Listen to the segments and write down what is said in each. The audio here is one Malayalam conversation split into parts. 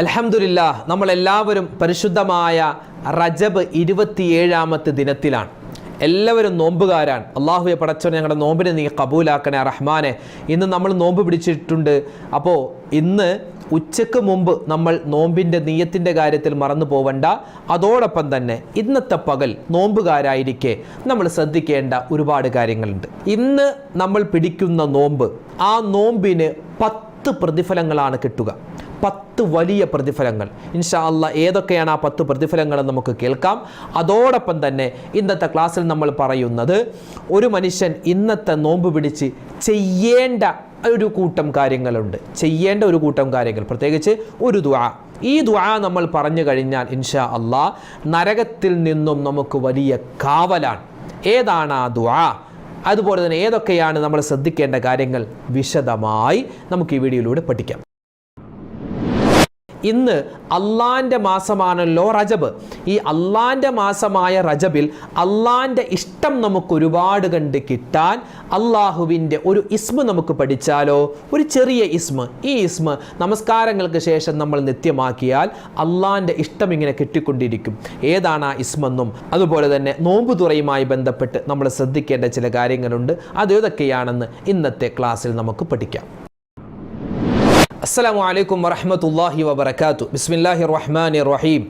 അൽഹംദുലില്ലാ നമ്മളെല്ലാവരും പരിശുദ്ധമായ റജബ് ഇരുപത്തിയേഴാമത്തെ ദിനത്തിലാണ്. എല്ലാവരും നോമ്പുകാരാണ്. അള്ളാഹുയെ പടച്ചവൻ ഞങ്ങളുടെ നോമ്പിനെ നീ കബൂലാക്കണേ റഹ്മാനെ. ഇന്ന് നമ്മൾ നോമ്പ് പിടിച്ചിട്ടുണ്ട്. അപ്പോൾ ഇന്ന് ഉച്ചയ്ക്ക് മുമ്പ് നമ്മൾ നോമ്പിന്റെ നീയത്തിന്റെ കാര്യത്തിൽ മറന്നു പോവണ്ട. അതോടൊപ്പം തന്നെ ഇന്നത്തെ പകൽ നോമ്പുകാരായിരിക്കെ. നമ്മൾ ശ്രദ്ധിക്കേണ്ട ഒരുപാട് കാര്യങ്ങളുണ്ട്. ഇന്ന് നമ്മൾ പിടിക്കുന്ന നോമ്പ് ആ നോമ്പിന് പത്ത് പ്രതിഫലങ്ങളാണ് കിട്ടുക. പത്ത് വലിയ പ്രതിഫലങ്ങൾ. ഇൻഷാ അല്ല ഏതൊക്കെയാണ് ആ പത്ത് പ്രതിഫലങ്ങൾ നമുക്ക് കേൾക്കാം. അതോടൊപ്പം തന്നെ ഇന്നത്തെ ക്ലാസ്സിൽ നമ്മൾ പറയുന്നത് ഒരു മനുഷ്യൻ ഇന്നത്തെ നോമ്പ് പിടിച്ച് ചെയ്യേണ്ട ഒരു കൂട്ടം കാര്യങ്ങളുണ്ട്. ചെയ്യേണ്ട ഒരു കൂട്ടം കാര്യങ്ങൾ. പ്രത്യേകിച്ച് ഒരു ദ്വാ ഈ ദ്വാ നമ്മൾ പറഞ്ഞു കഴിഞ്ഞാൽ ഇൻഷാ അള്ളാ നരകത്തിൽ നിന്നും നമുക്ക് വലിയ കാവലാണ്. ഏതാണ് ആ ദ്വാ അതുപോലെ തന്നെ ഏതൊക്കെയാണ് നമ്മൾ ശ്രദ്ധിക്കേണ്ട കാര്യങ്ങൾ? വിശദമായി നമുക്ക് ഈ വീഡിയോയിലൂടെ പഠിക്കാം. ഇന്ന് അള്ളാന്റെ മാസമാണല്ലോ റജബ്. ഈ അള്ളാന്റെ മാസമായ റജബിൽ അള്ളാന്റെ ഇഷ്ടം നമുക്ക് ഒരുപാട് കണ്ട് കിട്ടാൻ അള്ളാഹുവിന്റെ ഒരു ഇസ്മ നമുക്ക് പഠിച്ചാലോ? ഒരു ചെറിയ ഇസ്മ. ഈ ഇസ്മ നമസ്കാരങ്ങൾക്ക് ശേഷം നമ്മൾ നിത്യമാക്കിയാൽ അള്ളാന്റെ ഇഷ്ടം ഇങ്ങനെ കിട്ടിക്കൊണ്ടിരിക്കും. ഏതാണ് ആ ഇസ്മെന്നും? അതുപോലെ തന്നെ നോമ്പ് തുറയുമായി ബന്ധപ്പെട്ട് നമ്മൾ ശ്രദ്ധിക്കേണ്ട ചില കാര്യങ്ങളുണ്ട്. അത് ഏതൊക്കെയാണെന്ന് ഇന്നത്തെ ക്ലാസ്സിൽ നമുക്ക് പഠിക്കാം. السلام عليكم ورحمة الله وبركاته بسم الله الرحمن الرحيم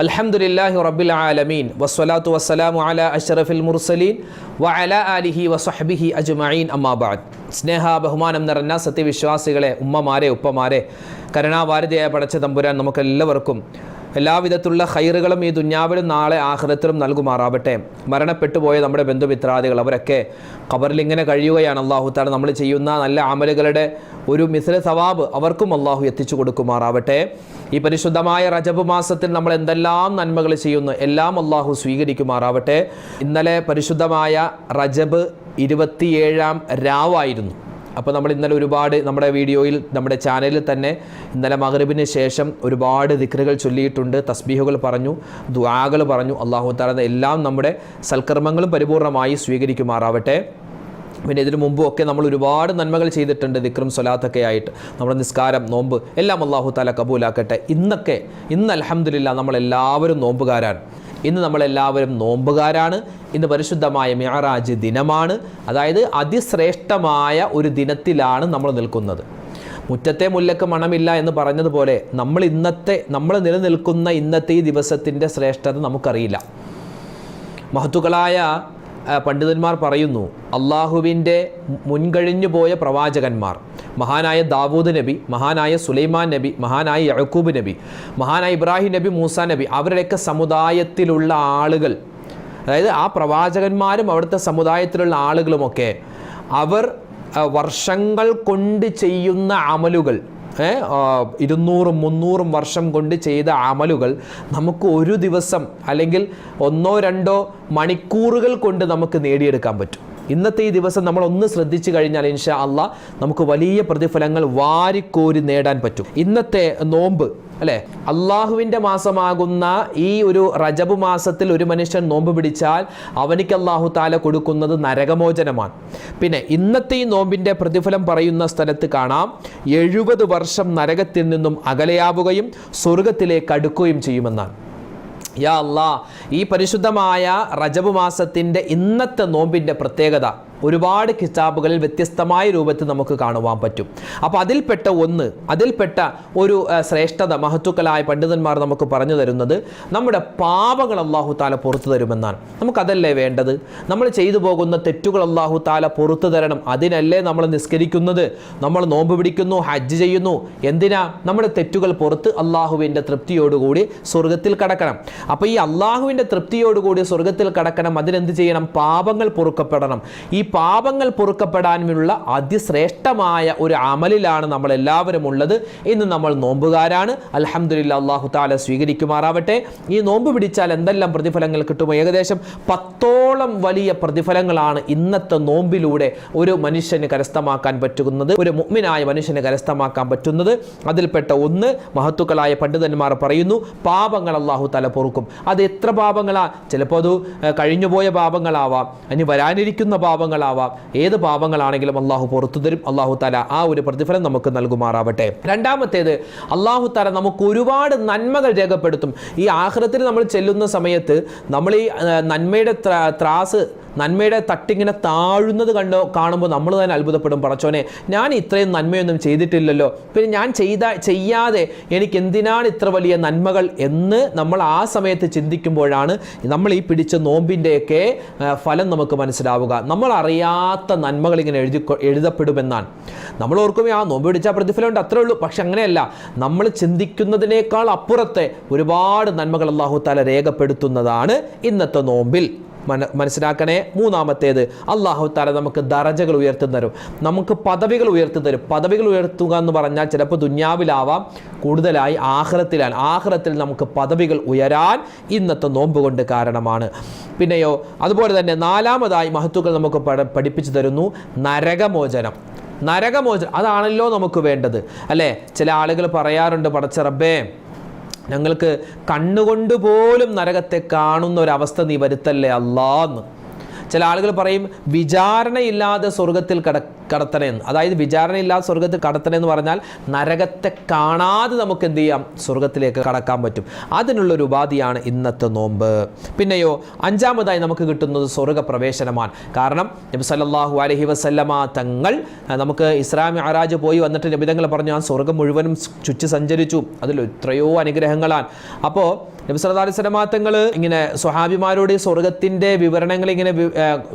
الحمد لله رب العالمين والصلاة والسلام على أشرف المرسلين وعلى آله وصحبه أجمعين أما بعد സ്നേഹ ബഹുമാനം നിറഞ്ഞ സത്യവിശ്വാസികളെ ഉമ്മമാരെ ഉപ്പമാരെ കരുണാഭാരതിയായ പടച്ച തമ്പുരാൻ നമുക്കെല്ലാവർക്കും എല്ലാവിധത്തിലുള്ള ഹൈറുകളും ഈ ദുഞ്ഞാവിലും നാളെ ആഹൃതത്തിലും നൽകുമാറാവട്ടെ. മരണപ്പെട്ടു പോയ നമ്മുടെ ബന്ധുമിത്രാദികൾ അവരൊക്കെ ഖബറിൽ ഇങ്ങനെ കഴിയുകയാണ്. അള്ളാഹു താല നമ്മൾ ചെയ്യുന്ന നല്ല അമലുകളുടെ ഒരു മിസ്ര സവാബ് അവർക്കും അള്ളാഹു എത്തിച്ചു കൊടുക്കുമാറാവട്ടെ. ഈ പരിശുദ്ധമായ റജബ് മാസത്തിൽ നമ്മൾ എന്തെല്ലാം നന്മകൾ ചെയ്യുന്നു എല്ലാം അള്ളാഹു സ്വീകരിക്കുമാറാവട്ടെ. ഇന്നലെ പരിശുദ്ധമായ റജബ് ഇരുപത്തിയേഴാം രാവായിരുന്നു. അപ്പോൾ നമ്മൾ ഇന്നലെ ഒരുപാട് നമ്മുടെ വീഡിയോയിൽ നമ്മുടെ ചാനലിൽ തന്നെ ഇന്നലെ മകരബിന് ശേഷം ഒരുപാട് ദിക്റുകൾ ചൊല്ലിയിട്ടുണ്ട് തസ്ബീഹുകൾ പറഞ്ഞു ദ്വാകൾ പറഞ്ഞു. അള്ളാഹു താല എല്ലാം നമ്മുടെ സൽക്കർമ്മങ്ങളും പരിപൂർണമായി സ്വീകരിക്കുമാറാവട്ടെ. പിന്നെ ഇതിനു മുമ്പും ഒക്കെ നമ്മൾ ഒരുപാട് നന്മകൾ ചെയ്തിട്ടുണ്ട് ദിക്റും സ്വലാത്തൊക്കെ ആയിട്ട്. നമ്മുടെ നിസ്കാരം നോമ്പ് എല്ലാം അള്ളാഹു താല കബൂലാക്കട്ടെ. ഇന്നൊക്കെ ഇന്ന് അലഹമില്ല നമ്മളെല്ലാവരും നോമ്പുകാരാണ്. ഇന്ന് നമ്മളെല്ലാവരും നോമ്പുകാരാണ്. ഇന്ന് പരിശുദ്ധമായ മ്യാറാജ് ദിനമാണ്. അതായത് അതിശ്രേഷ്ഠമായ ഒരു ദിനത്തിലാണ് നമ്മൾ നിൽക്കുന്നത്. മുറ്റത്തെ മുല്ലക്ക് മണമില്ല എന്ന് പറഞ്ഞതുപോലെ നമ്മൾ ഇന്നത്തെ നമ്മൾ നിലനിൽക്കുന്ന ഇന്നത്തെ ഈ ദിവസത്തിന്റെ ശ്രേഷ്ഠത നമുക്കറിയില്ല. മഹത്തുക്കളായ പണ്ഡിതന്മാർ പറയുന്നു അള്ളാഹുവിന്റെ മുൻകഴിഞ്ഞു പോയ പ്രവാചകന്മാർ മഹാനായ ദാവൂദ് നബി മഹാനായ സുലൈമാൻ നബി മഹാനായ യഹക്കൂബ് നബി മഹാനായ ഇബ്രാഹിം നബി മൂസ നബി അവരുടെയൊക്കെ സമുദായത്തിലുള്ള ആളുകൾ അതായത് ആ പ്രവാചകന്മാരും അവിടുത്തെ സമുദായത്തിലുള്ള ആളുകളുമൊക്കെ അവർ വർഷങ്ങൾ കൊണ്ട് ചെയ്യുന്ന അമലുകൾ ഇരുന്നൂറും മുന്നൂറും വർഷം കൊണ്ട് ചെയ്ത അമലുകൾ നമുക്ക് ഒരു ദിവസം അല്ലെങ്കിൽ ഒന്നോ രണ്ടോ മണിക്കൂറുകൾ കൊണ്ട് നമുക്ക് നേടിയെടുക്കാൻ പറ്റും. ഇന്നത്തെ ഈ ദിവസം നമ്മൾ ഒന്ന് ശ്രദ്ധിച്ചു കഴിഞ്ഞാൽ ഇൻഷാ അള്ളാ നമുക്ക് വലിയ പ്രതിഫലങ്ങൾ വാരിക്കോരി നേടാൻ പറ്റും. ഇന്നത്തെ നോമ്പ് അല്ലേ? അള്ളാഹുവിന്റെ മാസമാകുന്ന ഈ ഒരു റജബ് മാസത്തിൽ ഒരു മനുഷ്യൻ നോമ്പ് പിടിച്ചാൽ അവനിക്ക് അള്ളാഹു താല കൊടുക്കുന്നത് നരകമോചനമാണ്. പിന്നെ ഇന്നത്തെ ഈ നോമ്പിന്റെ പ്രതിഫലം പറയുന്ന സ്ഥലത്ത് കാണാം. എഴുപത് വർഷം നരകത്തിൽ നിന്നും അകലയാവുകയും സ്വർഗത്തിലേക്ക് അടുക്കുകയും ചെയ്യുമെന്നാണ്. യാ അല്ലാ ഈ പരിശുദ്ധമായ റജബ് മാസത്തിന്റെ ഇന്നത്തെ നോമ്പിന്റെ പ്രത്യേകത ഒരുപാട് കിതാബുകളിൽ വ്യത്യസ്തമായ രൂപത്തിൽ നമുക്ക് കാണുവാൻ പറ്റും. അപ്പോൾ അതിൽപ്പെട്ട ഒന്ന് അതിൽപ്പെട്ട ഒരു ശ്രേഷ്ഠത മഹത്വക്കലായ പണ്ഡിതന്മാർ നമുക്ക് പറഞ്ഞു തരുന്നത് നമ്മുടെ പാപങ്ങൾ അള്ളാഹു താല പുറത്തു തരുമെന്നാണ്. നമുക്കതല്ലേ വേണ്ടത്? നമ്മൾ ചെയ്തു പോകുന്ന തെറ്റുകൾ അള്ളാഹു താല പുറത്തു തരണം. അതിനല്ലേ നമ്മൾ നിസ്കരിക്കുന്നത്? നമ്മൾ നോമ്പ് പിടിക്കുന്നു ഹജ്ജ് ചെയ്യുന്നു. എന്തിനാ? നമ്മുടെ തെറ്റുകൾ പുറത്ത് അള്ളാഹുവിന്റെ തൃപ്തിയോടുകൂടി സ്വർഗത്തിൽ കടക്കണം. അപ്പോൾ ഈ അള്ളാഹുവിന്റെ തൃപ്തിയോടുകൂടി സ്വർഗത്തിൽ കടക്കണം. അതിനെന്ത് ചെയ്യണം? പാപങ്ങൾ പൊറുക്കപ്പെടണം. ഈ പാപങ്ങൾ പൊറുക്കപ്പെടാനുമുള്ള അതിശ്രേഷ്ഠമായ ഒരു അമലിലാണ് നമ്മൾ എല്ലാവരും ഉള്ളത്. ഇന്ന് നമ്മൾ നോമ്പുകാരാണ്. അൽഹംദുലില്ലാ അള്ളാഹു താല സ്വീകരിക്കുമാറാവട്ടെ. ഈ നോമ്പ് പിടിച്ചാൽ എന്തെല്ലാം പ്രതിഫലങ്ങൾ കിട്ടുമോ ഏകദേശം പത്തോളം വലിയ പ്രതിഫലങ്ങളാണ് ഇന്നത്തെ നോമ്പിലൂടെ ഒരു മനുഷ്യന് കരസ്ഥമാക്കാൻ പറ്റുന്നത്. ഒരു മുഗ്മിനായ മനുഷ്യന് കരസ്ഥമാക്കാൻ പറ്റുന്നത്. അതിൽപ്പെട്ട ഒന്ന് മഹത്തുക്കളായ പണ്ഡിതന്മാർ പറയുന്നു പാപങ്ങൾ അള്ളാഹു തല പൊറുക്കും. അത് എത്ര പാപങ്ങളാ? ചിലപ്പോൾ അത് കഴിഞ്ഞുപോയ പാപങ്ങളാവാം. ഇനി വരാനിരിക്കുന്ന പാപങ്ങൾ പാപങ്ങളാവാം. ഏത് പാപങ്ങളാണെങ്കിലും അള്ളാഹു പുറത്തു തരും. അള്ളാഹു താല ആ ഒരു പ്രതിഫലം നമുക്ക് നൽകുമാറാവട്ടെ. രണ്ടാമത്തേത് അള്ളാഹു താല നമുക്ക് ഒരുപാട് നന്മകൾ രേഖപ്പെടുത്തും. ഈ ആഹ്റത്തിൽ നമ്മൾ ചെല്ലുന്ന സമയത്ത് നമ്മൾ ഈ നന്മയുടെ ത്രാസ് നന്മയുടെ തട്ടിങ്ങനെ താഴുന്നത് കണ്ടോ കാണുമ്പോൾ നമ്മൾ തന്നെ അത്ഭുതപ്പെടും. പറച്ചോനെ ഞാൻ ഇത്രയും നന്മയൊന്നും ചെയ്തിട്ടില്ലല്ലോ. പിന്നെ ഞാൻ ചെയ്ത ചെയ്യാതെ എനിക്ക് എന്തിനാണ് ഇത്ര വലിയ നന്മകൾ എന്ന് നമ്മൾ ആ സമയത്ത് ചിന്തിക്കുമ്പോഴാണ് നമ്മൾ ഈ പിടിച്ച നോമ്പിന്റെയൊക്കെ ഫലം നമുക്ക് മനസ്സിലാവുക. നമ്മൾ അറിയാത്ത നന്മകൾ ഇങ്ങനെ എഴുതി എഴുതപ്പെടുമെന്നാണ്. നമ്മൾ ഓർക്കുമ്പോൾ ആ നോമ്പ് പിടിച്ചാൽ പ്രതിഫലം ഉണ്ട് അത്രേ ഉള്ളൂ. പക്ഷെ അങ്ങനെയല്ല. നമ്മൾ ചിന്തിക്കുന്നതിനേക്കാൾ അപ്പുറത്തെ ഒരുപാട് നന്മകൾ അള്ളാഹു താല രേഖപ്പെടുത്തുന്നതാണ് ഇന്നത്തെ നോമ്പിൽ. മനസ്സിലാക്കണേ? മൂന്നാമത്തേത് അള്ളാഹു താല നമുക്ക് ദറജകൾ ഉയർത്തി തരും. നമുക്ക് പദവികൾ ഉയർത്തി തരും. പദവികൾ ഉയർത്തുക എന്ന് പറഞ്ഞാൽ ചിലപ്പോൾ ദുന്യാവിലാവാം കൂടുതലായി ആഹ്റത്തിലാണ്. ആഹ്റത്തിൽ നമുക്ക് പദവികൾ ഉയരാൻ ഇന്നത്തെ നോമ്പ് കൊണ്ട് കാരണമാണ്. പിന്നെയോ അതുപോലെ തന്നെ നാലാമതായി മഹത്വങ്ങൾ നമുക്ക് പഠ- പഠിപ്പിച്ചു തരുന്നു നരകമോചനം. നരകമോചനം അതാണല്ലോ നമുക്ക് വേണ്ടത്. അല്ലേ? ചില ആളുകൾ പറയാറുണ്ട് പടച്ച റബ്ബേ ഞങ്ങൾക്ക് കണ്ണുകൊണ്ട് പോലും നരകത്തെ കാണുന്ന ഒരവസ്ഥ നീ വരുത്തല്ലേ അല്ലാന്ന്. ചില ആളുകൾ പറയും വിചാരണയില്ലാതെ സ്വർഗത്തിൽ കട കടത്തണമെന്ന് അതായത് വിചാരണയില്ലാതെ സ്വർഗത്തിൽ കടത്തണമെന്ന് പറഞ്ഞാൽ നരകത്തെ കാണാതെ നമുക്ക് എന്ത് ചെയ്യാം? സ്വർഗത്തിലേക്ക് കടക്കാൻ പറ്റും. അതിനുള്ളൊരു ഉപാധിയാണ് ഇന്നത്തെ നോമ്പ്. പിന്നെയോ അഞ്ചാമതായി നമുക്ക് കിട്ടുന്നത് സ്വർഗ പ്രവേശനമാണ്. കാരണം നബി സല്ലല്ലാഹു അലൈഹി വസല്ലമ തങ്ങൾ നമുക്ക് ഇസ്ലാമി ആരാജ് പോയി വന്നിട്ട് നബിതങ്ങൾ പറഞ്ഞു ആ സ്വർഗം മുഴുവനും ചുറ്റി സഞ്ചരിച്ചു. അതിൽ എത്രയോ അനുഗ്രഹങ്ങളാണ്. അപ്പോൾ നബി സല്ലല്ലാഹു അലൈഹി വസല്ലമ തങ്ങൾ ഇങ്ങനെ സ്വഹാബിമാരോട് സ്വർഗത്തിന്റെ വിവരണങ്ങൾ ഇങ്ങനെ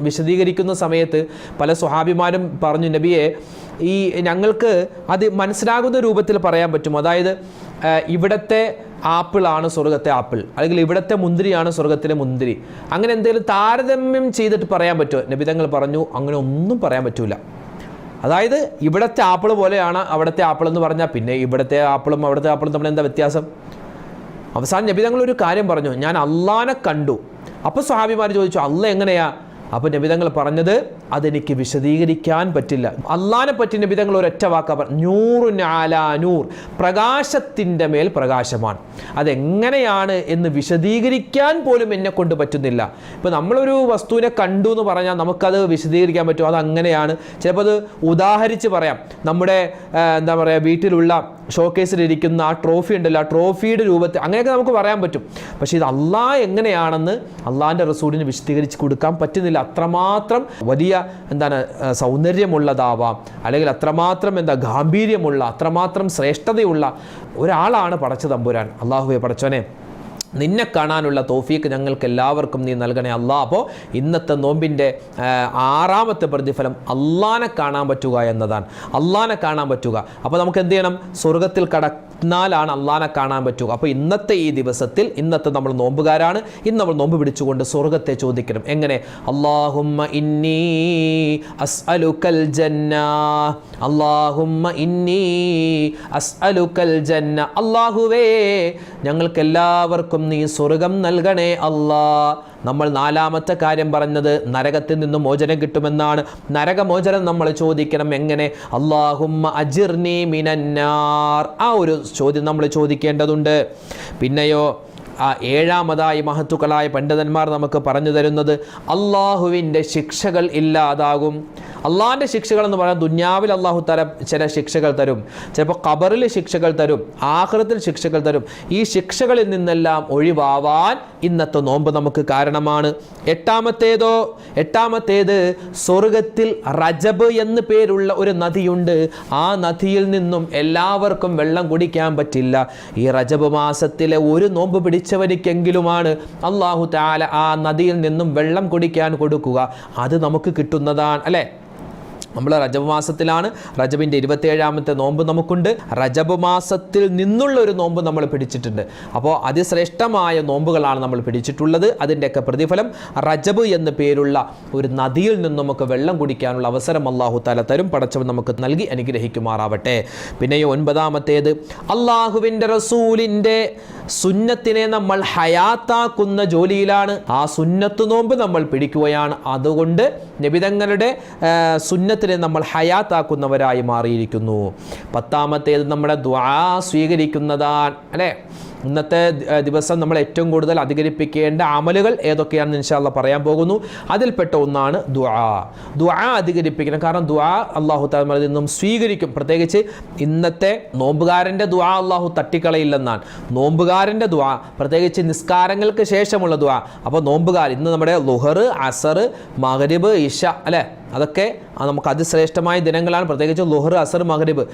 വിശദീകരിക്കുന്ന സമയത്ത് പല സ്വഹാബിമാരും പറഞ്ഞു നബിയെ ഈ ഞങ്ങൾക്ക് അത് മനസ്സിലാകുന്ന രൂപത്തിൽ പറയാൻ പറ്റും അതായത് ഇവിടത്തെ ആപ്പിളാണ് സ്വർഗത്തെ ആപ്പിൾ. അല്ലെങ്കിൽ ഇവിടത്തെ മുന്തിരിയാണ് സ്വർഗത്തിലെ മുന്തിരി. അങ്ങനെ എന്തെങ്കിലും താരതമ്യം ചെയ്തിട്ട് പറയാൻ പറ്റുമോ? നബിതങ്ങൾ പറഞ്ഞു അങ്ങനെ ഒന്നും പറയാൻ പറ്റൂല. അതായത് ഇവിടത്തെ ആപ്പിൾ പോലെയാണ് അവിടുത്തെ ആപ്പിൾ എന്ന് പറഞ്ഞാൽ പിന്നെ ഇവിടുത്തെ ആപ്പിളും അവിടുത്തെ ആപ്പിളും തമ്മിൽ എന്താ വ്യത്യാസം? അവസാനം നബി തങ്ങൾ ഒരു കാര്യം പറഞ്ഞു ഞാൻ അള്ളാനെ കണ്ടു. അപ്പോൾ സ്വഹാബിമാർ ചോദിച്ചു അള്ള എങ്ങനെയാ? അപ്പോൾ നബിതങ്ങൾ പറഞ്ഞത് അതെനിക്ക് വിശദീകരിക്കാൻ പറ്റില്ല. അള്ളാനെ പറ്റി നബിതങ്ങൾ ഒരൊറ്റ വാക്ക പറഞ്ഞു നൂറു നാലാനൂർ പ്രകാശത്തിന്റെ മേൽ പ്രകാശമാണ്. അതെങ്ങനെയാണ് എന്ന് വിശദീകരിക്കാൻ പോലും എന്നെ കൊണ്ട് പറ്റുന്നില്ല. ഇപ്പോൾ നമ്മളൊരു വസ്തുവിനെ കണ്ടു എന്ന് പറഞ്ഞാൽ നമുക്കത് വിശദീകരിക്കാൻ പറ്റും. അത് അങ്ങനെയാണ് ചിലപ്പോൾ അത് ഉദാഹരിച്ച് പറയാം. നമ്മുടെ എന്താ പറയുക വീട്ടിലുള്ള ഷോക്കേസിലിരിക്കുന്ന ആ ട്രോഫി ഉണ്ടല്ലോ ആ ട്രോഫിയുടെ രൂപത്തിൽ അങ്ങനെയൊക്കെ നമുക്ക് പറയാൻ പറ്റും. പക്ഷേ ഇത് അള്ളാഹ് എങ്ങനെയാണെന്ന് അള്ളാഹിന്റെ റസൂലിന് വിശദീകരിച്ച് കൊടുക്കാൻ പറ്റുന്നില്ല. അത്രമാത്രം വലിയ എന്താണ് സൗന്ദര്യമുള്ളതാവാം. അല്ലെങ്കിൽ അത്രമാത്രം എന്താ ഗാംഭീര്യമുള്ള അത്രമാത്രം ശ്രേഷ്ഠതയുള്ള ഒരാളാണ് പടച്ച തമ്പുരാൻ. അള്ളാഹുവെ പടച്ചോനെ നിന്നെ കാണാനുള്ള തോഫീക്ക് ഞങ്ങൾക്ക് എല്ലാവർക്കും നീ നൽകണേ അല്ലാ അപ്പോൾ ഇന്നത്തെ നോമ്പിന്റെ ആറാമത്തെ പ്രതിഫലം അള്ളാനെ കാണാൻ പറ്റുക എന്നതാണ്. അള്ളാനെ കാണാൻ പറ്റുക. അപ്പോൾ നമുക്ക് എന്ത് ചെയ്യണം? സ്വർഗത്തിൽ കടന്നാലാണ് അള്ളാനെ കാണാൻ പറ്റുക അപ്പോൾ ഇന്നത്തെ ഈ ദിവസത്തിൽ ഇന്നത്തെ നമ്മൾ നോമ്പുകാരാണ്. ഇന്ന് നമ്മൾ നോമ്പ് പിടിച്ചുകൊണ്ട് സ്വർഗത്തെ ചോദിക്കണം. എങ്ങനെ? ഇന്നി അസ്അലുക്കൽ ജന്ന. ഇന്നി അസ്അലുക്കൽ ജന്ന. അള്ളാഹുവേ ഞങ്ങൾക്ക് എല്ലാവർക്കും നീ സ്വർഗം നൽകണേ അല്ലാ നമ്മൾ നാലാമത്തെ കാര്യം പറഞ്ഞത് നരകത്തിൽ നിന്ന് മോചനം കിട്ടുമെന്നാണ്. നരകമോചനം നമ്മൾ ചോദിക്കണം എങ്ങനെ? അള്ളാഹുമ്മ അജിർനി മിനന്നാർ. ആ ഒരു ചോദ്യം നമ്മൾ ചോദിക്കേണ്ടതുണ്ട്. പിന്നെയോ ആ ഏഴാമതായി മഹത്തുക്കളായ പണ്ഡിതന്മാർ നമുക്ക് പറഞ്ഞു തരുന്നത് അള്ളാഹുവിന്റെ ശിക്ഷകൾ ഇല്ലാതാകും. അള്ളാഹിന്റെ ശിക്ഷകൾ എന്ന് പറഞ്ഞാൽ ദുന്യാവിൽ അള്ളാഹു തല ചില ശിക്ഷകൾ തരും. ചിലപ്പോൾ ഖബറിൽ ശിക്ഷകൾ തരും. ആഹൃതത്തിൽ ശിക്ഷകൾ തരും. ഈ ശിക്ഷകളിൽ നിന്നെല്ലാം ഒഴിവാവാൻ ഇന്നത്തെ നോമ്പ് നമുക്ക് കാരണമാണ്. എട്ടാമത്തേതോ എട്ടാമത്തേത് സ്വർഗത്തിൽ റജബ് എന്ന് പേരുള്ള ഒരു നദിയുണ്ട്. ആ നദിയിൽ നിന്നും എല്ലാവർക്കും വെള്ളം കുടിക്കാൻ പറ്റില്ല. ഈ റജബ് മാസത്തിലെ ഒരു നോമ്പ് പിടിച്ചവനിക്കെങ്കിലുമാണ് അള്ളാഹു താല ആ നദിയിൽ നിന്നും വെള്ളം കുടിക്കാൻ കൊടുക്കുക. അത് നമുക്ക് കിട്ടുന്നതാണ് അല്ലേ? നമ്മൾ റജബ് മാസത്തിലാണ്. റജബിന്റെ ഇരുപത്തിയേഴാമത്തെ നോമ്പ് നമുക്കുണ്ട്. റജബ് മാസത്തിൽ നിന്നുള്ള ഒരു നോമ്പ് നമ്മൾ പിടിച്ചിട്ടുണ്ട്. അപ്പോൾ അതിശ്രേഷ്ഠമായ നോമ്പുകളാണ് നമ്മൾ പിടിച്ചിട്ടുള്ളത്. അതിന്റെയൊക്കെ പ്രതിഫലം റജബ് എന്ന പേരുള്ള ഒരു നദിയിൽ നിന്ന് നമുക്ക് വെള്ളം കുടിക്കാനുള്ള അവസരം അള്ളാഹു താല തരും. പടച്ചവൻ നമുക്ക് നൽകി അനുഗ്രഹിക്കുമാറാവട്ടെ. പിന്നെ ഈ ഒൻപതാമത്തേത് അള്ളാഹുവിന്റെ റസൂലിന്റെ സുന്നത്തിനെ നമ്മൾ ഹയാത്താക്കുന്ന ജോലിയിലാണ്. ആ സുന്നത്ത് നോമ്പ് നമ്മൾ പിടിക്കുകയാണ്. അതുകൊണ്ട് നബിതങ്ങളുടെ ആ, സുന്നത്തിനെ നമ്മൾ ഹയാത്താക്കുന്നവരായി മാറിയിരിക്കുന്നു. പത്താമത്തേത് നമ്മുടെ ദ്വാ സ്വീകരിക്കുന്നതാണ് അല്ലേ? ഇന്നത്തെ ദിവസം നമ്മൾ ഏറ്റവും കൂടുതൽ അധികരിപ്പിക്കേണ്ട അമലുകൾ ഏതൊക്കെയാണെന്ന് ഇൻഷാല്ല പറയാൻ പോകുന്നു. അതിൽപ്പെട്ട ഒന്നാണ് ദുആ. ദുആ അധികരിപ്പിക്കണം. കാരണം ദുആ അള്ളാഹു താമയിൽ നിന്നും സ്വീകരിക്കും. പ്രത്യേകിച്ച് ഇന്നത്തെ നോമ്പുകാരന്റെ ദുആ അള്ളാഹു തട്ടിക്കളയില്ലെന്നാണ്. നോമ്പുകാരന്റെ ദുആ പ്രത്യേകിച്ച് നിസ്കാരങ്ങൾക്ക് ശേഷമുള്ള ദുആ. അപ്പോൾ നോമ്പുകാർ ഇന്ന് നമ്മുടെ ലുഹർ അസർ മഹരിബ് ഇഷ അല്ലേ? അതൊക്കെ നമുക്ക് അതിശ്രേഷ്ഠമായ ദിനങ്ങളാണ്. പ്രത്യേകിച്ച് ലുഹർ അസർ മഹരിബ്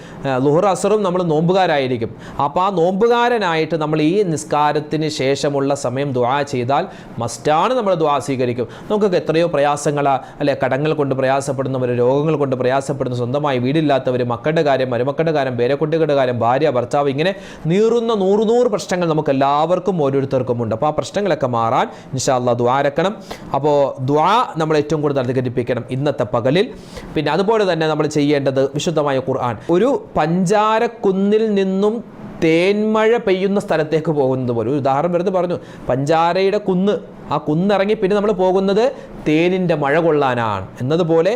ലുഹർ അസറും നമ്മൾ നോമ്പുകാരായിരിക്കും. അപ്പോൾ ആ നോമ്പുകാരനായിട്ട് നമ്മൾ ഈ നിസ്കാരത്തിന് ശേഷമുള്ള സമയം ദുആ ചെയ്താൽ മസ്റ്റാണ് നമ്മൾ ദുആ സ്വീകരിക്കും. നമുക്കൊക്കെ എത്രയോ പ്രയാസങ്ങൾ അല്ലെ കടങ്ങൾ കൊണ്ട് പ്രയാസപ്പെടുന്നവർ രോഗങ്ങൾ കൊണ്ട് പ്രയാസപ്പെടുന്ന സ്വന്തമായി വീടില്ലാത്തവർ മക്കളുടെ കാര്യം മരുമക്കളുടെ കാര്യം പേരക്കുട്ടികളുടെ കാര്യം ഭാര്യ ഭർത്താവ് ഇങ്ങനെ നീറുന്ന നൂറ് നൂറ് പ്രശ്നങ്ങൾ നമുക്ക് എല്ലാവർക്കും ഓരോരുത്തർക്കും ഉണ്ട്. അപ്പോൾ ആ പ്രശ്നങ്ങളൊക്കെ മാറാൻ നിഷാല്ല ദ്വാരക്കണം അപ്പോൾ ദ്വാ നമ്മൾ ഏറ്റവും കൂടുതൽ അധികരിപ്പിക്കണം ഇന്നത്തെ പകലിൽ. പിന്നെ അതുപോലെ തന്നെ നമ്മൾ ചെയ്യേണ്ടത് വിശുദ്ധമായ ഖുർആൻ. ഒരു പഞ്ചാരക്കുന്നിൽ നിന്നും തേന്മഴ പെയ്യുന്ന സ്ഥലത്തേക്ക് പോകുന്നത് പോലെ. ഒരു ഉദാഹരണം വെറുതെ പറഞ്ഞു. പഞ്ചാരയുടെ കുന്ന്. ആ കുന്നിറങ്ങി പിന്നെ നമ്മൾ പോകുന്നത് തേനിന്റെ മഴ കൊള്ളാനാണ്. എന്നതുപോലെ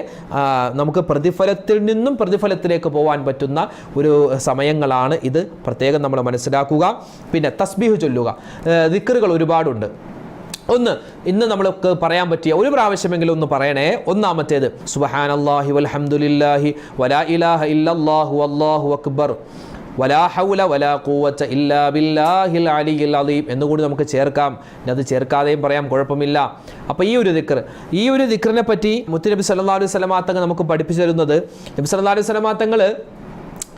നമുക്ക് പ്രതിഫലത്തിൽ നിന്നും പ്രതിഫലത്തിലേക്ക് പോകാൻ പറ്റുന്ന ഒരു സമയങ്ങളാണ് ഇത്. പ്രത്യേകം നമ്മൾ മനസ്സിലാക്കുക. പിന്നെ തസ്ബീഹ് ചൊല്ലുക. ദിക്കറുകൾ ഒരുപാടുണ്ട്. ഒന്ന് ഇന്ന് നമ്മൾക്ക് പറയാൻ പറ്റിയ ഒരു പ്രാവശ്യമെങ്കിലും ഒന്ന് പറയണേ. ഒന്നാമത്തേത് സുബഹാനല്ലാഹി വൽഹംദുലില്ലാഹി വലാ ഇലാഹ ഇല്ലല്ലാഹു അല്ലാഹു അക്ബർ. വലാ ഹൗല വലാ ഖുവത ഇല്ലാ ബില്ലാഹിൽ അലിയിൽ അലീം എന്നുകൂടി നമുക്ക് ചേർക്കാം. ഇനി അത് ചേർക്കാതെയും പറയാം കുഴപ്പമില്ല. അപ്പോൾ ഈ ഒരു ദിക്ർ ഈ ഒരു ദിക്റിനെ പറ്റി മുത്തുനബി സല്ലാ അലൈഹി വസല്ലമ നമുക്ക് പഠിപ്പിച്ചു തരുന്നത്. നബി സല്ലാ അലൈഹി തങ്ങൾ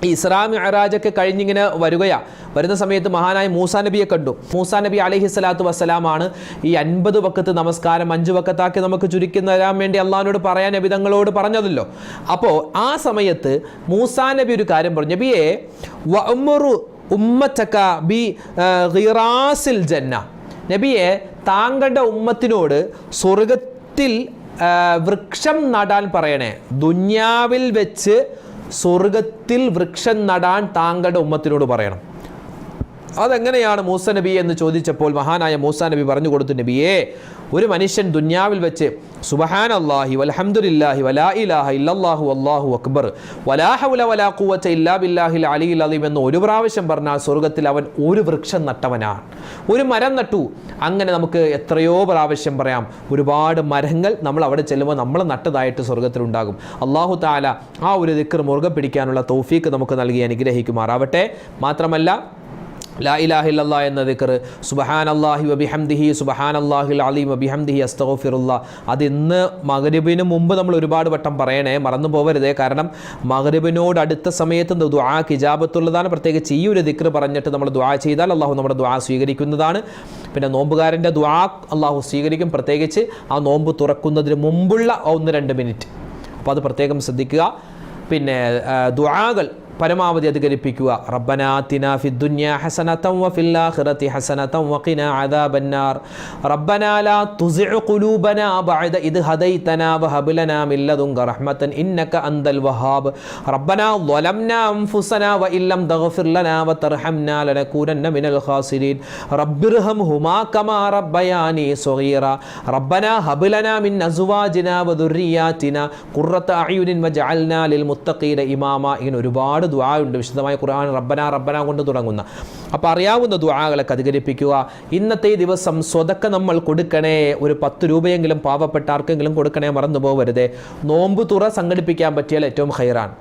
ഈ ഇസ്രാ മിഅറാജൊക്കെ കഴിഞ്ഞിങ്ങനെ വരികയാണ് വരുന്ന സമയത്ത് മഹാനായ മൂസാ നബിയെ കണ്ടു. മൂസാ നബി അലഹി സ്വലാത്തു വസ്സലാമാണ് ഈ അൻപത് വക്കത്ത് നമസ്കാരം അഞ്ച് വക്കത്താക്കി നമുക്ക് ചുരുക്കി തരാൻ വേണ്ടി അള്ളാഹിനോട് പറയാൻ നബി തങ്ങളോട് പറഞ്ഞതല്ലോ. അപ്പോൾ ആ സമയത്ത് മൂസാ നബി ഒരു കാര്യം പറഞ്ഞു. നബിയെ വഅ്മുറു ഉമ്മച്ചക്ക ബി ഖിറാസിൽ ജന്ന. നബിയെ താങ്കളുടെ ഉമ്മത്തിനോട് സ്വർഗത്തിൽ വൃക്ഷം നടാൻ പറയണേ. ദുന്യാവിൽ വെച്ച് സ്വർഗത്തിൽ വൃക്ഷം നടാൻ താങ്കളുടെ ഉമ്മത്തിനോട് പറയണം. അതെങ്ങനെയാണ് മൂസ നബി എന്ന് ചോദിച്ചപ്പോൾ മഹാനായ മൂസ നബി പറഞ്ഞു കൊടുത്തു നബിയെ ഒരു മനുഷ്യൻ ദുന്യാവിൽ വെച്ച് സുബഹാൻ അള്ളാഹി വലഹമുല്ലാഹി വലാ ഇലാഹ ഇല്ലാഹു അള്ളാഹു അക്ബർ വലാഹുല വലാ ഖുവത ഇല്ലാ ബില്ലാഹിൽ അലി അലീം എന്ന് ഒരു പ്രാവശ്യം പറഞ്ഞാൽ സ്വർഗത്തിൽ അവൻ ഒരു വൃക്ഷം നട്ടവനാണ്. ഒരു മരം നട്ടു അങ്ങനെ നമുക്ക് എത്രയോ പ്രാവശ്യം പറയാം ഒരുപാട് മരങ്ങൾ നമ്മൾ അവിടെ ചെല്ലുമ്പോൾ നമ്മൾ നട്ടതായിട്ട് സ്വർഗത്തിലുണ്ടാകും അള്ളാഹു താല ആ ഒരു ദിക്കർ മുറുകെ പിടിക്കാനുള്ള തോഫീക്ക് നമുക്ക് നൽകി അനുഗ്രഹിക്കുമാറാവട്ടെ. മാത്രമല്ല ലാ ഇലാഹ ഇല്ലല്ലാ എന്ന ദിക്ർ. സുബഹാൻ അള്ളാഹി വബിഹംദിഹി സുബഹാൻ അള്ളാഹിൽ അലീം വബിഹംദിഹി അത് ഇന്ന് മഗ്രിബിന് മുമ്പ് നമ്മൾ ഒരുപാട് വട്ടം പറയണേ മറന്നു പോകരുതേ കാരണം മഗ്രിബിനോട് അടുത്ത സമയത്ത് ദുആ കിജാബത്തുള്ളതാണ് പ്രത്യേകിച്ച് ഈ ഒരു ദിക്ർ പറഞ്ഞിട്ട് നമ്മൾ ദുആ ചെയ്താൽ അള്ളാഹു നമ്മുടെ ദുആ സ്വീകരിക്കുന്നതാണ്. പിന്നെ നോമ്പുകാരന്റെ ദുആ അള്ളാഹു സ്വീകരിക്കും. പ്രത്യേകിച്ച് ആ നോമ്പ് തുറക്കുന്നതിന് മുമ്പുള്ള ഒന്ന് രണ്ട് മിനിറ്റ്. അപ്പോൾ അത് പ്രത്യേകം ശ്രദ്ധിക്കുക. പിന്നെ ദുആകൾ പരമാവധി അധികരിപ്പിക്കുക. റബ്ബനാ തിന ഫി ദുനിയ ഹസനതം വഫിൽ ആഖിറതി ഹസനതം വഖിന അദാബന്നാർ. റബ്ബനാ ലാ തുസിഉ ഖുലൂബനാ ബഅദ ഇദ് ഹദൈതനാ വഹബ് ലനാ മിൻ ലദുൻക റഹ്മതൻ ഇന്നക അൻതൽ വഹാബ്. റബ്ബനാ ളലംനാ അൻഫുസനാ വഇല്ലം തഗ്ഫിർ ലനാ വതർഹംനാ ലനകൂനന്ന മിനൽ ഖാസിരീൻ. റബ്ബിർഹംഹുമാ കമാ റബ്ബയാനി സഗീറ റബ്ബനാ ഹബ് ലനാ മിൻ അസ്വാജിനാ വദുർരിയാതിനാ ഖുർറത അയുനിൻ വജഅൽനാ ലിൽ മുത്തഖീന ഇമാമ. ഇങ്ങനെ ഒരുപാട് ദുആ ഉണ്ട് വിശദമായ ഖുർആൻ റബ്ബന റബ്ബന കൊണ്ട് തുടങ്ങുന്ന. അപ്പോൾ അറിയാവുന്ന ദുആകളൊക്കെ അധികരിപ്പിക്കുക. ഇന്നത്തെ ദിവസം സ്വതക്ക നമ്മൾ കൊടുക്കണേ. ഒരു പത്ത് രൂപയെങ്കിലും പാവപ്പെട്ട ആർക്കെങ്കിലും കൊടുക്കണേ മറന്നു പോകരുതേ നോമ്പ് തുറ സംഘടിപ്പിക്കാൻ പറ്റിയാൽ ഏറ്റവും ഹൈറാണ്.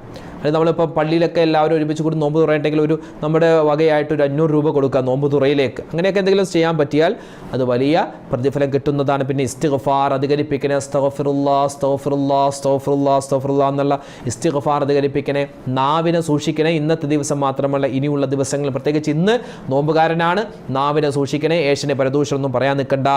അത് നമ്മളിപ്പോൾ പള്ളിയിലൊക്കെ എല്ലാവരും ഒരുമിച്ച് കൂടി നോമ്പ് തുറയുണ്ടെങ്കിൽ ഒരു നമ്മുടെ വകയായിട്ട് ഒരു അഞ്ഞൂറ് രൂപ കൊടുക്കുക നോമ്പ് തുറയിലേക്ക്. അങ്ങനെയൊക്കെ എന്തെങ്കിലും ചെയ്യാൻ പറ്റിയാൽ അത് വലിയ പ്രതിഫലം കിട്ടുന്നതാണ്. പിന്നെ ഇസ്തിഗ്ഫാർ അധികരിപ്പിക്കണേ സ്തോഫിറുല്ലാ സ്തോഫിറുല്ലാ സ്തോഫിറുല്ലാ സ്തോഫിറുല്ലാ എന്നുള്ള ഇസ്തിഗഫാർ അധികരിപ്പിക്കണേ നാവിനെ സൂക്ഷിക്കണേ ഇന്നത്തെ ദിവസം മാത്രമല്ല ഇനിയുള്ള ദിവസങ്ങൾ പ്രത്യേകിച്ച് ഇന്ന് നോമ്പുകാരനാണ് നാവിനെ സൂക്ഷിക്കണേ ഏഷ്യനെ പരദൂഷണമൊന്നും പറയാൻ നിൽക്കണ്ട.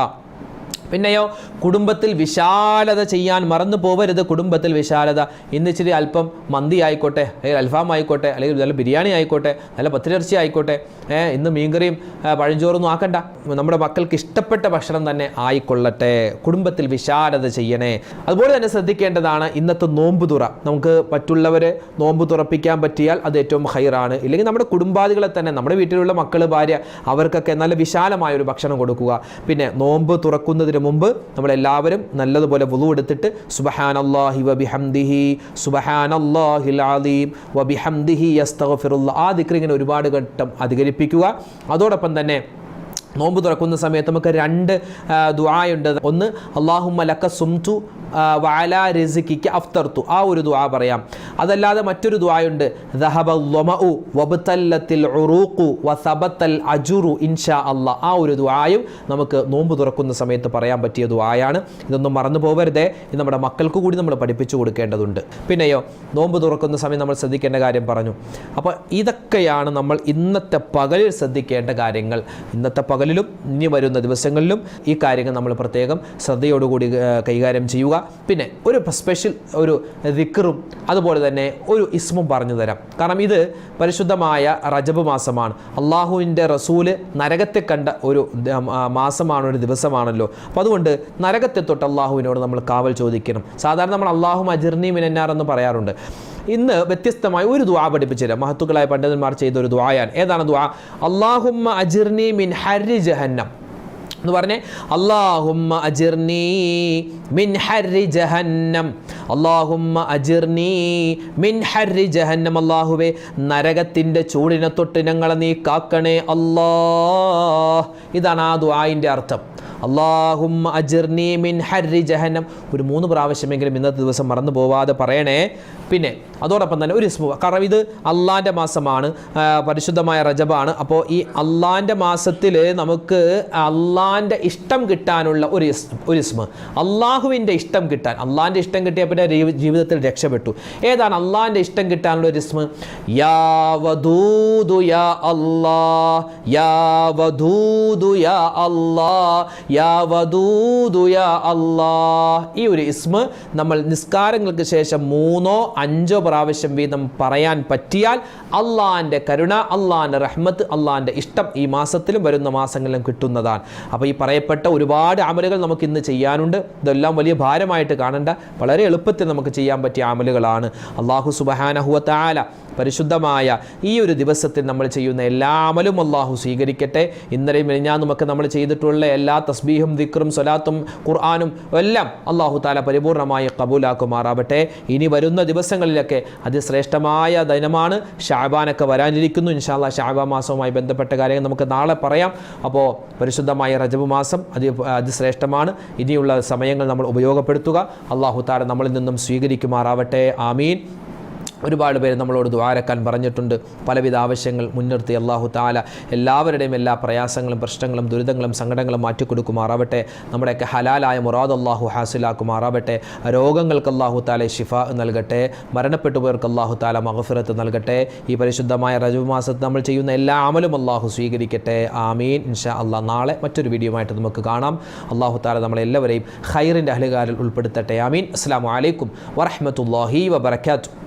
പിന്നെയോ കുടുംബത്തിൽ വിശാലത ചെയ്യാൻ മറന്നു പോവരുത് കുടുംബത്തിൽ വിശാലത. ഇന്ന് ഇച്ചിരി അല്പം മന്തി ആയിക്കോട്ടെ അല്ലെങ്കിൽ അൽഫാം ആയിക്കോട്ടെ അല്ലെങ്കിൽ നല്ല ബിരിയാണി ആയിക്കോട്ടെ നല്ല പത്തിരിറച്ചി ആയിക്കോട്ടെ ഇന്ന് മീൻകറിയും പഴഞ്ചോറൊന്നും ആക്കണ്ട. നമ്മുടെ മക്കൾക്ക് ഇഷ്ടപ്പെട്ട ഭക്ഷണം തന്നെ ആയിക്കൊള്ളട്ടെ കുടുംബത്തിൽ വിശാലത ചെയ്യണേ. അതുപോലെ തന്നെ ശ്രദ്ധിക്കേണ്ടതാണ് ഇന്നത്തെ നോമ്പ് തുറ. നമുക്ക് പറ്റുള്ളവരെ നോമ്പ് തുറപ്പിക്കാൻ പറ്റിയാൽ അത് ഏറ്റവും ഹൈറാണ്. ഇല്ലെങ്കിൽ നമ്മുടെ കുടുംബാദികളെ തന്നെ നമ്മുടെ വീട്ടിലുള്ള മക്കൾ ഭാര്യ അവർക്കൊക്കെ നല്ല വിശാലമായ ഒരു ഭക്ഷണം കൊടുക്കുക. പിന്നെ നോമ്പ് തുറക്കുന്നതിന് ചെയ്യുന്നതിന് മുമ്പ് നമ്മളെല്ലാവരും നല്ലതുപോലെ വുളു എടുത്തിട്ട് സുബഹാനല്ലാഹി വബിഹംദിഹി സുബഹാനല്ലാഹിൽ അലീം വബിഹംദിഹി യസ്തഗ്ഫിറുല്ലാ ആ ദിക്രി ഇങ്ങനെ ഒരുപാട് ഘട്ടം അധികരിപ്പിക്കുക. അതോടൊപ്പം തന്നെ നോമ്പ് തുറക്കുന്ന സമയത്ത് നമുക്ക് രണ്ട് ദുആയുണ്ട്. ഒന്ന് അള്ളാഹുമ്മ ലക്ക സുംതു വാല റിസിക്കിക്ക് അഫ്തർത്തു ആ ഒരു ദുആ പറയാം. അതല്ലാതെ മറ്റൊരു ദുആയുണ്ട്. ദഹബ വബുത്തല്ലത്തിൽ ഉറൂഖു വസബത്തൽ അജുറു ഇൻഷാ അല്ല. ആ ഒരു ദുആയും നമുക്ക് നോമ്പ് തുറക്കുന്ന സമയത്ത് പറയാൻ പറ്റിയ ദുആയാണ്. ഇതൊന്നും മറന്നു പോകരുതേ ഇത് നമ്മുടെ മക്കൾക്ക് കൂടി നമ്മൾ പഠിപ്പിച്ചു കൊടുക്കേണ്ടതുണ്ട്. പിന്നെയോ നോമ്പ് തുറക്കുന്ന സമയം നമ്മൾ ശ്രദ്ധിക്കേണ്ട കാര്യം പറഞ്ഞു. അപ്പോൾ ഇതൊക്കെയാണ് നമ്മൾ ഇന്നത്തെ പകലിൽ ശ്രദ്ധിക്കേണ്ട കാര്യങ്ങൾ. ഇന്നത്തെ പകലിലും ഇനി വരുന്ന ദിവസങ്ങളിലും ഈ കാര്യങ്ങൾ നമ്മൾ പ്രത്യേകം ശ്രദ്ധയോടുകൂടി കൈകാര്യം ചെയ്യുക. പിന്നെ ഒരു സ്പെഷ്യൽ ഒരു ദിക്കറും അതുപോലെ തന്നെ ഒരു ഇസ്മും പറഞ്ഞു തരാം. കാരണം ഇത് പരിശുദ്ധമായ റജബ് മാസമാണ്. അള്ളാഹുവിന്റെ റസൂൽ നരകത്തെ കണ്ട ഒരു മാസമാണ് ഒരു ദിവസമാണല്ലോ. അപ്പോൾ അതുകൊണ്ട് നരകത്തെ തൊട്ട് അള്ളാഹുവിനോട് നമ്മൾ കാവൽ ചോദിക്കണം. സാധാരണ നമ്മൾ അള്ളാഹു അജിർണി മിനന്നാർ എന്ന് പറയാറുണ്ട്. ഇന്ന് വ്യത്യസ്തമായ ഒരു ദുആ പഠിപ്പിച്ചില്ല. മഹത്തുക്കളായ പണ്ഡിതന്മാർ ചെയ്ത ഒരു ദുആയാണ്. ഏതാണ് ദുആ? അള്ളാഹുമ്മ അജിർനി മിൻ ഹരി ജഹന്നം. എന്ന് പറഞ്ഞേ അള്ളാഹുമ്മ അജിർനി മിൻ ഹരി ജഹന്നം. അള്ളാഹുമ്മ അജിർനി മിൻ ഹരി ജഹന്നം. അള്ളാഹുവേ നരകത്തിന്റെ ചൂടിനെ തൊട്ട് ഞങ്ങളെ നീ കാക്കണേ അല്ലാ ഇതാണ് ആ ദുആയിന്റെ അർത്ഥം. അള്ളാഹുമ്മ അജിർനി മിൻ ഹരി ജഹന്നം. ഒരു മൂന്ന് പ്രാവശ്യമെങ്കിലും ഇന്നത്തെ ദിവസം മറന്നു പോവാതെ പറയണേ പിന്നെ അതോടൊപ്പം തന്നെ ഒരു ഇസ്മു കാരണം ഇത് അള്ളാന്റെ മാസമാണ് പരിശുദ്ധമായ റജബാണ്. അപ്പോൾ ഈ അള്ളാന്റെ മാസത്തിൽ നമുക്ക് അള്ളാന്റെ ഇഷ്ടം കിട്ടാനുള്ള ഒരു ഒരു ഇസ്മ അള്ളാഹുവിന്റെ ഇഷ്ടം കിട്ടാൻ. അള്ളാന്റെ ഇഷ്ടം കിട്ടിയ പിന്നെ ജീവിതത്തിൽ രക്ഷപ്പെട്ടു. ഏതാണ് അള്ളാന്റെ ഇഷ്ടം കിട്ടാനുള്ള ഒരു ഇസ്മ യാ വദൂദു യാ അല്ലാ യാ വദൂദു യാ അല്ലാ യാ വദൂദു യാ അല്ലാ ഈ ഒരു ഇസ്മ നമ്മൾ നിസ്കാരങ്ങൾക്ക് ശേഷം മൂന്നോ അഞ്ചോ പ്രാവശ്യം വീതം പറയാൻ പറ്റിയാൽ അള്ളാന്റെ കരുണ അള്ളാന്റെ റഹ്മത്ത് അള്ളാന്റെ ഇഷ്ടം ഈ മാസത്തിലും വരുന്ന മാസങ്ങളിലും കിട്ടുന്നതാണ്. അപ്പോൾ ഈ പറയപ്പെട്ട ഒരുപാട് അമലുകൾ നമുക്ക് ഇന്ന് ചെയ്യാനുണ്ട്. ഇതെല്ലാം വലിയ ഭാരമായിട്ട് കാണേണ്ട. വളരെ എളുപ്പത്തിൽ നമുക്ക് ചെയ്യാൻ പറ്റിയ അമലുകളാണ്. അള്ളാഹു സുബഹാനഹുവത്താല പരിശുദ്ധമായ ഈ ഒരു ദിവസത്തിൽ നമ്മൾ ചെയ്യുന്ന എല്ലാ അമലും അള്ളാഹു സ്വീകരിക്കട്ടെ. ഇന്നലെയും മെലിഞ്ഞാന്നുമൊക്കെ നമ്മൾ ചെയ്തിട്ടുള്ള എല്ലാ തസ്ബീഹും ദിക്റും സ്വലാത്തും ഖുർആാനും എല്ലാം അള്ളാഹു താല പരിപൂർണമായി കബൂലാക്കുമാറാവട്ടെ. ഇനി വരുന്ന ദിവസങ്ങളിലൊക്കെ അതിശ്രേഷ്ഠമായ ദിനമാണ്. ഷാബാനൊക്കെ വരാനിരിക്കുന്നു. ഇൻഷാല്ല ഷാബാ മാസവുമായി ബന്ധപ്പെട്ട കാര്യങ്ങൾ നമുക്ക് നാളെ പറയാം. അപ്പോൾ പരിശുദ്ധമായ റജബ് മാസം അതി അതിശ്രേഷ്ഠമാണ് ഇനിയുള്ള സമയങ്ങൾ നമ്മൾ ഉപയോഗപ്പെടുത്തുക. അള്ളാഹു താര നമ്മളിൽ നിന്നും സ്വീകരിക്കുമാറാവട്ടെ. ആമീൻ. ഒരുപാട് പേര് നമ്മളോട് ദ്വാരക്കാൻ പറഞ്ഞിട്ടുണ്ട്. പലവിധ ആവശ്യങ്ങൾ മുൻനിർത്തി അള്ളാഹു താല എല്ലാവരുടെയും എല്ലാ പ്രയാസങ്ങളും പ്രശ്നങ്ങളും ദുരിതങ്ങളും സങ്കടങ്ങളും മാറ്റിക്കൊടുക്കുമാറാവട്ടെ. നമ്മുടെയൊക്കെ ഹലാലായ മുറാദ് അള്ളാഹു ഹാസിലാക്കുമാറാവട്ടെ. രോഗങ്ങൾക്ക് അള്ളാഹു താല ഷിഫ നൽകട്ടെ. മരണപ്പെട്ടു പോയവർക്ക് അള്ളാഹു താല മഹഫിറത്ത് നൽകട്ടെ. ഈ പരിശുദ്ധമായ റജബ് മാസത്ത് നമ്മൾ ചെയ്യുന്ന എല്ലാ അമലും അള്ളാഹു സ്വീകരിക്കട്ടെ. ആമീൻ. ഇൻഷാ അള്ളാഹ് നാളെ മറ്റൊരു വീഡിയോയുമായിട്ട് നമുക്ക് കാണാം. അള്ളാഹു താല നമ്മളെല്ലാവരെയും ഖൈറിന്റെ അഹലുകാരിൽ ഉൾപ്പെടുത്തട്ടെ. ആമീൻ. അസ്സാം വലൈക്കും വറഹമത്തല്ലാഹി വബർക്കാത്തു